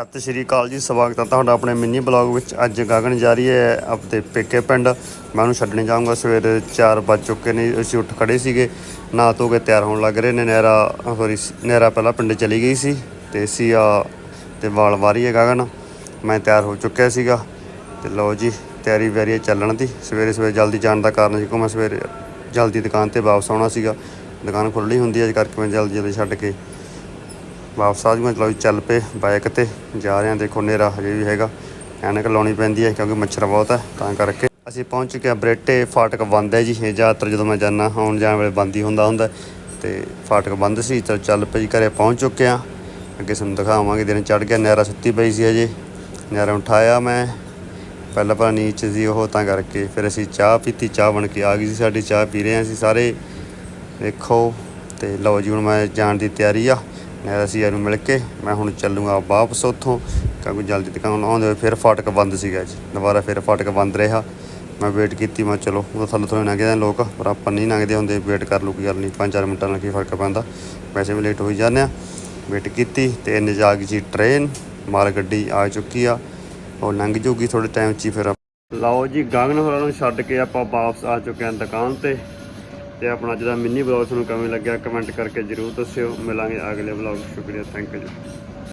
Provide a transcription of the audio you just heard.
ਸਤਿ ਸ਼੍ਰੀ ਅਕਾਲ ਜੀ, ਸਵਾਗਤ ਹੈ ਤੁਹਾਡਾ ਆਪਣੇ ਮਿੰਨੀ ਬਲੌਗ ਵਿੱਚ। ਅੱਜ ਗਗਨ ਜਾ ਰਹੀ ਹੈ ਆਪਣੇ ਪੇਕੇ ਪਿੰਡ। ਮੈਂ ਉਹਨੂੰ ਛੱਡਣ ਜਾਊਂਗਾ, ਸਵੇਰੇ 4 ਵੱਜ ਚੁੱਕੇ ਨੇ, ਅਸੀਂ ਉੱਠ ਖੜੇ ਸੀਗੇ। ਨਹਾ ਧੋ ਕੇ ਤਿਆਰ ਹੋਣ ਲੱਗ ਰਹੇ ਨੇ, ਨਹਿਰਾ, ਸੋਰੀ, ਨਹਿਰਾ ਪਹਿਲਾਂ ਪਿੰਡ ਚਲੀ ਗਈ ਸੀ ਤੇ ਸੀਆ ਤੇ ਵਾਲ ਵਾਰੀ ਹੈ ਗਗਨ। ਮੈਂ ਤਿਆਰ ਹੋ ਚੁੱਕਿਆ ਸੀਗਾ ਤੇ ਲਓ ਜੀ, ਤਿਆਰੀ ਵੈਰੀ ਹੈ ਚੱਲਣ ਦੀ। ਸਵੇਰੇ ਸਵੇਰੇ ਜਲਦੀ ਜਾਣ ਦਾ ਕਾਰਨ ਸੀ ਕਿ ਮੈਂ ਸਵੇਰੇ ਜਲਦੀ ਦੁਕਾਨ ਤੇ ਵਾਪਸ ਆਉਣਾ ਸੀਗਾ। ਦੁਕਾਨ ਖੁੱਲ੍ਹੀ ਹੁੰਦੀ ਹੈ, ਇਸ ਕਰਕੇ ਮੈਂ ਜਲਦੀ ਜਲਦੀ ਛੱਡ ਕੇ ਵਾਪਸ ਆ ਜੂਗਾ ਚਲੋ ਜੀ, ਚੱਲ ਪਏ ਬਾਈਕ ਤੇ। ਜਾ ਰਹੇ ਹਾਂ, ਦੇਖੋ ਨੇਰਾ ਹਜੇ ਵੀ ਹੈਗਾ। ਐਨਕ ਲਾਉਣੀ ਪੈਂਦੀ ਹੈ ਕਿਉਂਕਿ ਮੱਛਰ ਬਹੁਤ ਹੈ, ਤਾਂ ਕਰਕੇ। ਅਸੀਂ ਪਹੁੰਚ ਚੁੱਕੇ ਹਾਂ ਬਰੇਟੇ ਫਾਟਕ ਬੰਦ ਹੈ ਜੀ। ਇਹ ਜ਼ਿਆਦਾਤਰ ਜਦੋਂ ਮੈਂ ਜਾਂਦਾ, ਆਉਣ ਜਾਣ ਵੇਲੇ ਬੰਦ ਹੀ ਹੁੰਦਾ ਹੁੰਦਾ ਤੇ ਫਾਟਕ ਬੰਦ ਸੀ, ਤਾਂ ਚੱਲ ਪਏ ਜੀ, ਘਰੇ ਪਹੁੰਚ ਚੁੱਕੇ ਹਾਂ। ਅੱਗੇ ਤੁਹਾਨੂੰ ਦਿਖਾਵਾਂਗੇ, ਦਿਨ ਚੜ ਗਿਆ, ਨਹਿਰਾ ਸੁੱਤੀ ਪਈ ਸੀ ਅਜੇ ਨਹਿਰਾ ਉਠਾਇਆ ਮੈਂ। ਪਹਿਲਾਂ ਪਹਿਲਾਂ ਨੀਚ ਸੀ ਉਹ, ਤਾਂ ਕਰਕੇ ਫਿਰ ਅਸੀਂ ਚਾਹ ਪੀਤੀ, ਚਾਹ ਬਣ ਕੇ ਆ ਗਈ ਸੀ ਸਾਡੀ। ਚਾਹ ਪੀ ਰਹੇ ਹਾਂ ਅਸੀਂ ਸਾਰੇ। ਦੇਖੋ, ਤੇ ਲਓ ਜੀ, ਹੁਣ ਮੈਂ ਜਾਣ ਦੀ ਤਿਆਰੀ ਆ। ਨਹਿਰਾ ਸੀ ਇਹਨੂੰ ਮਿਲ ਕੇ, ਮੈਂ ਹੁਣ ਚੱਲੂਗਾ ਵਾਪਸ ਉੱਥੋਂ। ਕਿਉਂਕਿ ਜਲਦੀ ਦੁਕਾਨ ਆਉਂਦੇ ਹੋਏ ਫਿਰ ਫਾਟਕ ਬੰਦ ਸੀਗਾ ਜੀ ਦੁਬਾਰਾ ਫਿਰ ਫਾਟਕ ਬੰਦ ਰਿਹਾ। ਮੈਂ ਵੇਟ ਕੀਤੀ, ਮੈਂ ਚਲੋ, ਉਹ ਥੱਲੇ ਥੋੜੇ ਲੰਘਦੇ ਨੇ ਲੋਕ, ਪਰ ਆਪਾਂ ਨਹੀਂ ਲੰਘਦੇ ਹੁੰਦੇ ਵੇਟ ਕਰ ਲੂ ਕੋਈ ਗੱਲ ਨਹੀਂ 5-4 ਮਿੰਟਾਂ ਨਾਲ ਕੀ ਫ਼ਰਕ ਪੈਂਦਾ। ਵੈਸੇ ਵੀ ਲੇਟ ਹੋਈ ਜਾਂਦੇ ਆ। ਵੇਟ ਕੀਤੀ ਤੇ ਇੰਨੇ ਜਾ ਗਈ ਜੀ ਟ੍ਰੇਨ ਮਾਲ ਗੱਡੀ ਆ ਚੁੱਕੀ ਆ। ਉਹ ਲੰਘ ਜੂਗੀ ਥੋੜੇ ਟਾਈਮ 'ਚ ਹੀ ਫਿਰ। ਲਓ ਜੀ ਗਗਨ ਹੋਰਾਂ ਨੂੰ ਛੱਡ ਕੇ ਆਪਾਂ ਵਾਪਸ ਆ ਚੁੱਕੇ ਹਾਂ ਦੁਕਾਨ ਤੇ। ਤੇ ਆਪਣਾ ਅੱਜ ਦਾ ਮਿੰਨੀ ਬਲੌਗ ਤੁਹਾਨੂੰ ਕਿਵੇਂ ਲੱਗਿਆ ਕਮੈਂਟ ਕਰਕੇ ਜਰੂਰ ਦੱਸਿਓ। ਮਿਲਾਂਗੇ ਅਗਲੇ ਬਲੌਗ ਸ਼ੁਕਰੀਆ। Thank you